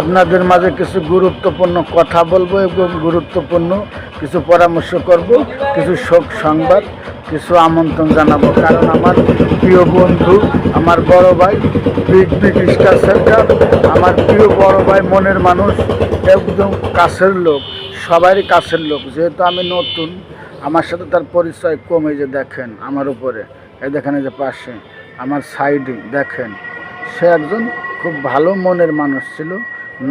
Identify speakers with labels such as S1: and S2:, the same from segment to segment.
S1: আপনাদের মাঝে কিছু গুরুত্বপূর্ণ কথা বলব এবং গুরুত্বপূর্ণ কিছু পরামর্শ করব, কিছু শোক সংবাদ, কিছু আমন্ত্রণ জানাব। কারণ আমার প্রিয় বন্ধু, আমার বড় ভাই বিগ বিগ স্টার সেন্টার আমার প্রিয় বড় ভাই, মনের মানুষ, একদম কাছের লোক, সবারই কাছের লোক। যেহেতু আমি নতুন, আমার সাথে তার পরিচয় কমে যে দেখেন, আমার উপরে। এই দেখেন এই যে পাশে, আমার সাইডে দেখেন। সে একজন খুব ভালো মনের মানুষ ছিল।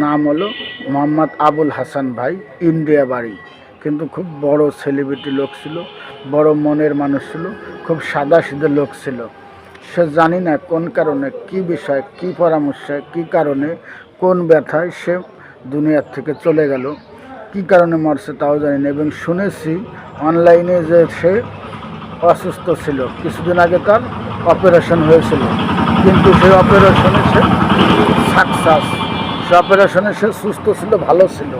S1: নাম হলো মোহাম্মদ আবুল হাসান ভাই, ইন্ডিয়া বাড়ি। কিন্তু খুব বড় সেলিব্রিটি লোক ছিল, বড় মনের মানুষ ছিল, খুব সাদা সিধে লোক ছিল। সে জানি না কোন কারণে, কি বিষয়ে, কি পরামর্শে, কি কারণে, কোন ব্যথায় সে দুনিয়ার থেকে চলে গেল, কি কারণে মরছে তাও জানি না। এবং শুনেছি অনলাইনে যে সে অসুস্থ ছিল, কিছুদিন আগে তার অপারেশন হয়েছিল। কিন্তু সেই অপারেশনে সে সাকসাস সে অপারেশনে সে সুস্থ ছিল, ভালো ছিল,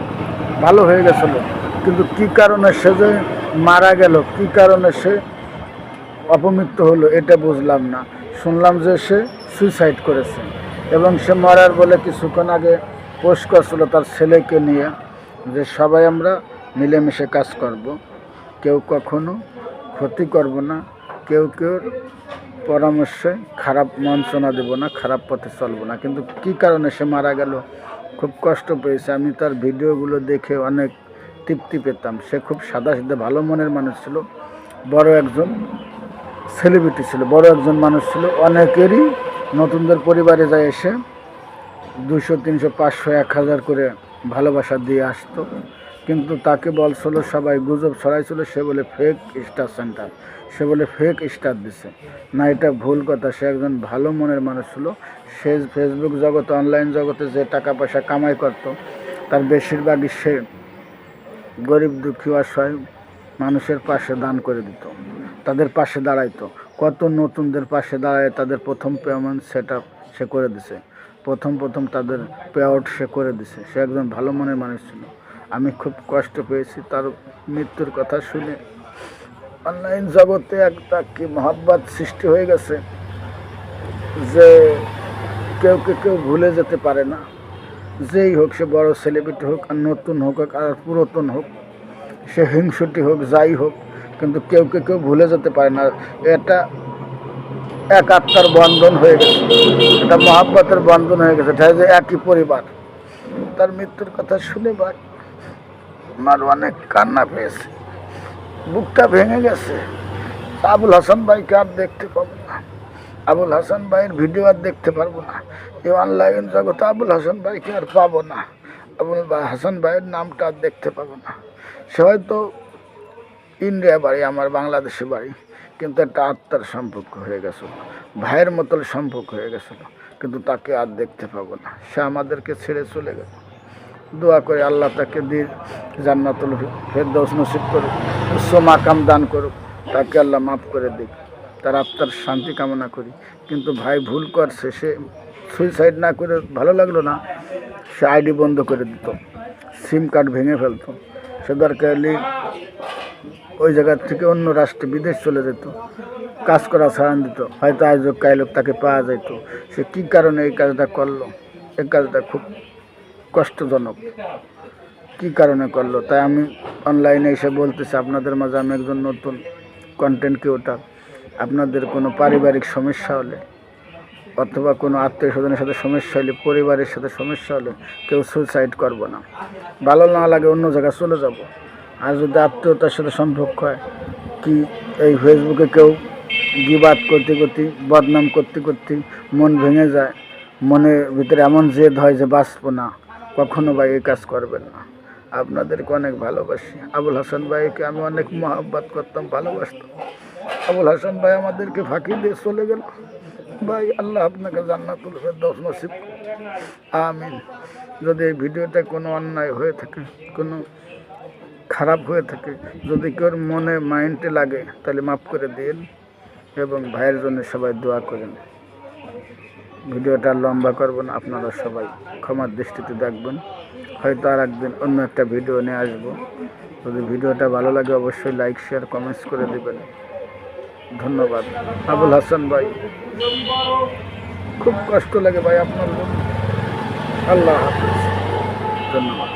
S1: ভালো হয়ে গেছিল। কিন্তু কি কারণে সে যে মারা গেল, কি কারণে সে অপমৃত্যু হলো, এটা বুঝলাম না। শুনলাম যে সে সুইসাইড করেছে এবং সে মরার বলে কিছুক্ষণ আগে পোস্ট করছিল তার ছেলেকে নিয়ে যে সবাই আমরা মিলেমিশে কাজ করব, কেউ কখনো ক্ষতি করব না, কেউ কেউ পরামর্শে খারাপ মঞ্চনা দেব না, খারাপ পথে চলবো না। কিন্তু কি কারণে সে মারা গেল? খুব কষ্ট পেয়েছে। আমি তার ভিডিওগুলো দেখে অনেক তৃপ্তি পেতাম। সে খুব সাদা সিধে ভালো মনের মানুষ ছিল, বড় একজন সেলিব্রিটি ছিল, বড় একজন মানুষ ছিল। অনেকেরই নতুনদের পরিবারে যায় এসে দুশো তিনশো, পাঁচশো, এক হাজার করে ভালোবাসা দিয়ে আসতো। কিন্তু তাকে বলছিল সবাই, গুজব ছড়াইছিল, সে বলে ফেক স্টার সেন্টার সে বলে ফেক স্টার দিছে। না, এটা ভুল কথা, সে একজন ভালো মনের মানুষ ছিল। সে ফেসবুক জগতে অনলাইন জগতে যে টাকা পয়সা কামাই করত, তার বেশিরভাগই সে গরিব, দুঃখী, অসহায় মানুষের পাশে দান করে দিত। তাদের পাশে দাঁড়াইতো। কত নতুনদের পাশে দাঁড়ায়, তাদের প্রথম পেমেন্ট সেট সে করে দিছে। প্রথম প্রথম তাদের পে আউট সে করে দিছে। সে একজন ভালো মনের মানুষ ছিল। আমি খুব কষ্ট পেয়েছি তার মৃত্যুর কথা শুনে। অনলাইন জগতে একটা কি মহাব্বাত সৃষ্টি হয়ে গেছে যে কেউ কেউ ভুলে যেতে পারে না। যেই হোক সে বড় সেলিব্রিটি হোক আর নতুন হোক আর পুরাতন হোক, সে হিংসুটি হোক, যাই হোক, কিন্তু কেউ কে কেউ ভুলে যেতে পারে না। এটা এক আত্মার বন্ধন হয়ে গেছে। এটা মহাব্বতের বন্ধন হয়ে গেছে। এটা যে একই পরিবার। তার মৃত্যুর কথা শুনে ভাই আমার অনেক কান্না পেয়েছে। বুকটা ভেঙে গেছে। আবুল হাসান ভাইকে আর দেখতে পাবো না। আবুল হাসান ভাইয়ের ভিডিও আর দেখতে পারব না। এই অনলাইন জগতে আবুল হাসান ভাইকে আর পাবো না। আবুল হাসান ভাইয়ের নামটা আর দেখতে পাবো না। সে হয়তো ইন্ডিয়া বাড়ি, আমার বাংলাদেশে বাড়ি। কিন্তু একটা আত্মার সম্পর্ক হয়ে গেছিল। ভাইয়ের মতন সম্পর্ক হয়ে গেছিল। কিন্তু তাকে আর দেখতে পাবো না। সে আমাদেরকে ছেড়ে চলে গেল। দোয়া করে আল্লাহ তাকে দিন জান্নাতুল ফেরদৌস নসিব করুক, উচ্চ মাকাম দান করুক, তাকে আল্লাহ মাফ করে দিক। তার আত্মার শান্তি কামনা করি। কিন্তু ভাই ভুল করছে, সে সুইসাইড না করে ভালো লাগল না, সে আইডি বন্ধ করে দিত, সিম কার্ড ভেঙে ফেলতো। সে দরকার ওই জায়গার থেকে অন্য রাষ্ট্রে, বিদেশ চলে যেত। কাজ করা ছাড়ান দিত। হয়তো কাল হোক তাকে পাওয়া যেত সে কী কারণে এই কাজটা করল? এই কাজটা খুব কষ্টজনক। কী কারণে করল? তাই আমি অনলাইনে এসে বলতেছি, আপনাদের মাঝে আমি একজন নতুন কন্টেন্ট ক্রিয়েটার আপনাদের কোনো পারিবারিক সমস্যা হলে অথবা কোনো আত্মীয় স্বজনের সাথে সমস্যা হলে, পরিবারের সাথে সমস্যা হলে কেউ সুইসাইড করব না। ভালো না লাগে অন্য জায়গায় চলে যাব। আর যদি আত্মীয়তার সাথে সম্পর্ক হয়, কি এই ফেসবুকে কেউ গিবাদ করতে করতে, বদনাম করতে করতে মন ভেঙে যায়? মনের ভিতরে এমন জেদ হয় যে বাঁচব না। কখনো ভাই এই কাজ করবেন না। আপনাদেরকে অনেক ভালোবাসি। আবুল হাসান ভাইকে আমি অনেক মহাব্বাত করতাম, ভালোবাসতাম। আবুল হাসান ভাই আমাদেরকে ফাঁকি দিয়ে চলে গেল। ভাই, আল্লাহ আপনাকে জান্নাতুল ফেরদৌস নসিব। আমিন। যদি এই ভিডিওটা কোনো অন্যায় হয়ে থাকে, কোনো খারাপ হয়ে থাকে, যদি কেউ মনে, মাইন্ডে লাগে, তাহলে মাফ করে দিন এবং ভাইয়ের জন্য সবাই দোয়া করেন। ভিডিওটা লম্বা করবেন না, আপনারা সবাই ক্ষমার দৃষ্টিতে দেখবেন। হয়তো আর একদিন অন্য একটা ভিডিও নিয়ে আসব। যদি ভিডিওটা ভালো লাগে, অবশ্যই লাইক শেয়ার কমেন্টস করে দেবেন। ধন্যবাদ। আবুল হাসান ভাই, খুব কষ্ট লাগে ভাই আপনার
S2: আল্লাহ হাফিজ।
S1: ধন্যবাদ।